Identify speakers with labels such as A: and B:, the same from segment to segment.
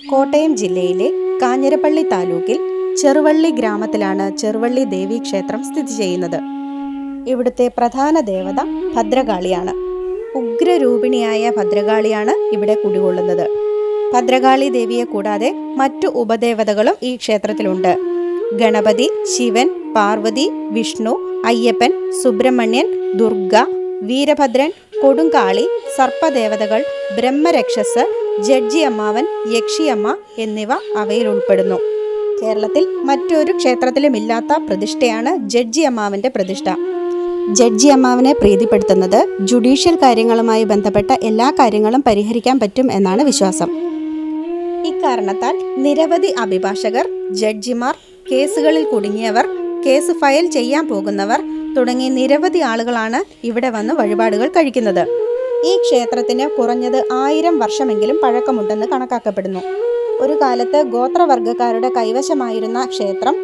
A: കോട്ടയം ജില്ലയിലെ കാഞ്ഞിരപ്പള്ളി താലൂക്കിൽ ചെറുവള്ളി ഗ്രാമത്തിലാണ് ചെറുവള്ളി ദേവി ക്ഷേത്രം സ്ഥിതി ചെയ്യുന്നത്. ഇവിടുത്തെ പ്രധാന ദേവത ഭദ്രകാളിയാണ്. ഉഗ്രരൂപിണിയായ ഭദ്രകാളിയാണ് ഇവിടെ കുടികൊള്ളുന്നത്. ഭദ്രകാളി ദേവിയെ കൂടാതെ മറ്റു ഉപദേവതകളും ഈ ക്ഷേത്രത്തിലുണ്ട്. ഗണപതി ശിവൻ പാർവതി വിഷ്ണു അയ്യപ്പൻ സുബ്രഹ്മണ്യൻ ദുർഗ വീരഭദ്രൻ കൊടുങ്കാളി സർപ്പദേവതകൾ ബ്രഹ്മരക്ഷസ് ജഡ്ജി അമ്മാവൻ യക്ഷിയമ്മ എന്നിവ അവയിൽ ഉൾപ്പെടുന്നു. കേരളത്തിൽ മറ്റൊരു ക്ഷേത്രത്തിലും ഇല്ലാത്ത പ്രതിഷ്ഠയാണ് ജഡ്ജി അമ്മാവന്റെ പ്രതിഷ്ഠ. ജഡ്ജി അമ്മാവനെ പ്രീതിപ്പെടുത്തുന്നത് ജുഡീഷ്യൽ കാര്യങ്ങളുമായി ബന്ധപ്പെട്ട എല്ലാ കാര്യങ്ങളും പരിഹരിക്കാൻ പറ്റും എന്നാണ് വിശ്വാസം. ഇക്കാരണത്താൽ നിരവധി അഭിഭാഷകർ ജഡ്ജിമാർ കേസുകളിൽ കുടുങ്ങിയവർ കേസ് ഫയൽ ചെയ്യാൻ പോകുന്നവർ തുടങ്ങി നിരവധി ആളുകളാണ് ഇവിടെ വന്ന് വഴിപാടുകൾ കഴിക്കുന്നത്. ഈ ക്ഷേത്രത്തിന് കുറഞ്ഞത് ആയിരം വർഷമെങ്കിലും പഴക്കമുണ്ടെന്ന് കണക്കാക്കപ്പെടുന്നു. ഒരു കാലത്ത് ഗോത്രവർഗക്കാരുടെ കൈവശമായിരുന്ന ക്ഷേത്രം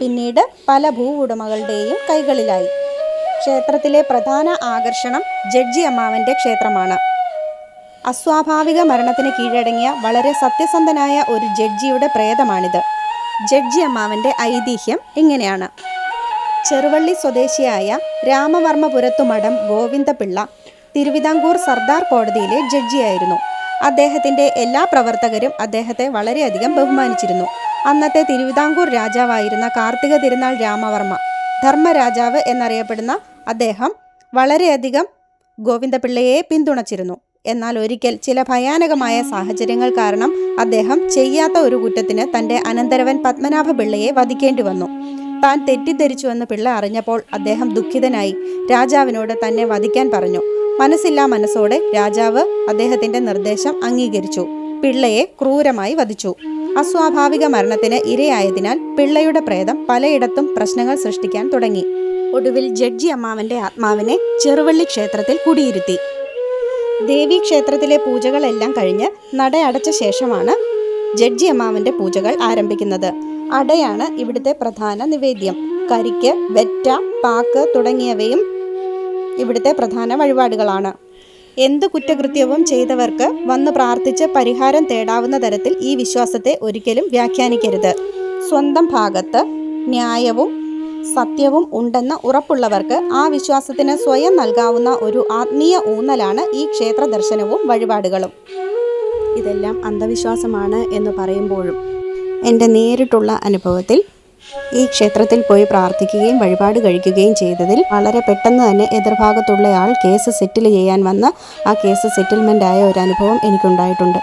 A: പിന്നീട് പല ഭൂ ഉടമകളുടെയും കൈകളിലായി. ക്ഷേത്രത്തിലെ പ്രധാന ആകർഷണം ജഡ്ജി അമ്മാവന്റെ ക്ഷേത്രമാണ്. അസ്വാഭാവിക മരണത്തിന് കീഴടങ്ങിയ വളരെ സത്യസന്ധനായ ഒരു ജഡ്ജിയുടെ പ്രേതമാണിത്. ജഡ്ജി അമ്മാവന്റെ ഐതിഹ്യം ഇങ്ങനെയാണ്. ചെറുവള്ളി സ്വദേശിയായ രാമവർമ്മപുരത്തു മഠം ഗോവിന്ദപിള്ള തിരുവിതാംകൂർ സർദാർ കോടതിയിലെ ജഡ്ജിയായിരുന്നു. അദ്ദേഹത്തിന്റെ എല്ലാ പ്രവർത്തകരും അദ്ദേഹത്തെ വളരെയധികം ബഹുമാനിച്ചിരുന്നു. അന്നത്തെ തിരുവിതാംകൂർ രാജാവായിരുന്ന കാർത്തിക തിരുനാൾ രാമവർമ്മ ധർമ്മരാജാവ് എന്നറിയപ്പെടുന്ന അദ്ദേഹം വളരെയധികം ഗോവിന്ദപിള്ളയെ പിന്തുണച്ചിരുന്നു. എന്നാൽ ഒരിക്കൽ ചില ഭയാനകമായ സാഹചര്യങ്ങൾ കാരണം അദ്ദേഹം ചെയ്യാത്ത ഒരു കുറ്റത്തിന് തന്റെ അനന്തരവൻ പത്മനാഭപിള്ളയെ വധിക്കേണ്ടി വന്നു. താൻ തെറ്റിദ്ധരിച്ചുവെന്ന് പിള്ള അറിഞ്ഞപ്പോൾ അദ്ദേഹം ദുഃഖിതനായി രാജാവിനോട് തന്നെ വധിക്കാൻ പറഞ്ഞു. മനസ്സില്ലാ മനസ്സോടെ രാജാവ് അദ്ദേഹത്തിന്റെ നിർദ്ദേശം അംഗീകരിച്ചു. പിള്ളയെ ക്രൂരമായി വധിച്ചു. അസ്വാഭാവിക മരണത്തിന് ഇരയായതിനാൽ പിള്ളയുടെ പ്രേതം പലയിടത്തും പ്രശ്നങ്ങൾ സൃഷ്ടിക്കാൻ തുടങ്ങി. ഒടുവിൽ ജഡ്ജി അമ്മാവന്റെ ആത്മാവിനെ ചെറുവള്ളി ക്ഷേത്രത്തിൽ കുടിയിരുത്തി. ദേവീ ക്ഷേത്രത്തിലെ പൂജകളെല്ലാം കഴിഞ്ഞ് നട അടച്ച ശേഷമാണ് ജഡ്ജി അമ്മാവന്റെ പൂജകൾ ആരംഭിക്കുന്നത്. അടയാണ് ഇവിടുത്തെ പ്രധാന നിവേദ്യം. കരിക്ക് വെറ്റ പാക്ക് തുടങ്ങിയവയും ഇവിടുത്തെ പ്രധാന വഴിപാടുകളാണ്. എന്ത് കുറ്റകൃത്യവും ചെയ്തവർക്ക് വന്ന് പ്രാർത്ഥിച്ച് പരിഹാരം തേടാവുന്ന തരത്തിൽ ഈ വിശ്വാസത്തെ ഒരിക്കലും വ്യാഖ്യാനിക്കരുത്. സ്വന്തം ഭാഗത്ത് ന്യായവും സത്യവും ഉണ്ടെന്ന് ഉറപ്പുള്ളവർക്ക് ആ വിശ്വാസത്തിന് സ്വയം നൽകാവുന്ന ഒരു ആത്മീയ ഊന്നലാണ് ഈ ക്ഷേത്ര ദർശനവും വഴിപാടുകളും. ഇതെല്ലാം അന്ധവിശ്വാസമാണ് എന്ന് പറയുമ്പോഴും എന്റെ നേരിട്ടുള്ള അനുഭവത്തിൽ ഈ ക്ഷേത്രത്തിൽ പോയി പ്രാർത്ഥിക്കുകയും വഴിപാട് കഴിക്കുകയും ചെയ്തതിൽ വളരെ പെട്ടെന്ന് തന്നെ എതിർഭാഗത്തുള്ളയാൾ കേസ് സെറ്റിൽ ചെയ്യാൻ വന്ന് ആ കേസ് സെറ്റിൽമെന്റ് ആയ ഒരു അനുഭവം എനിക്കുണ്ടായിട്ടുണ്ട്.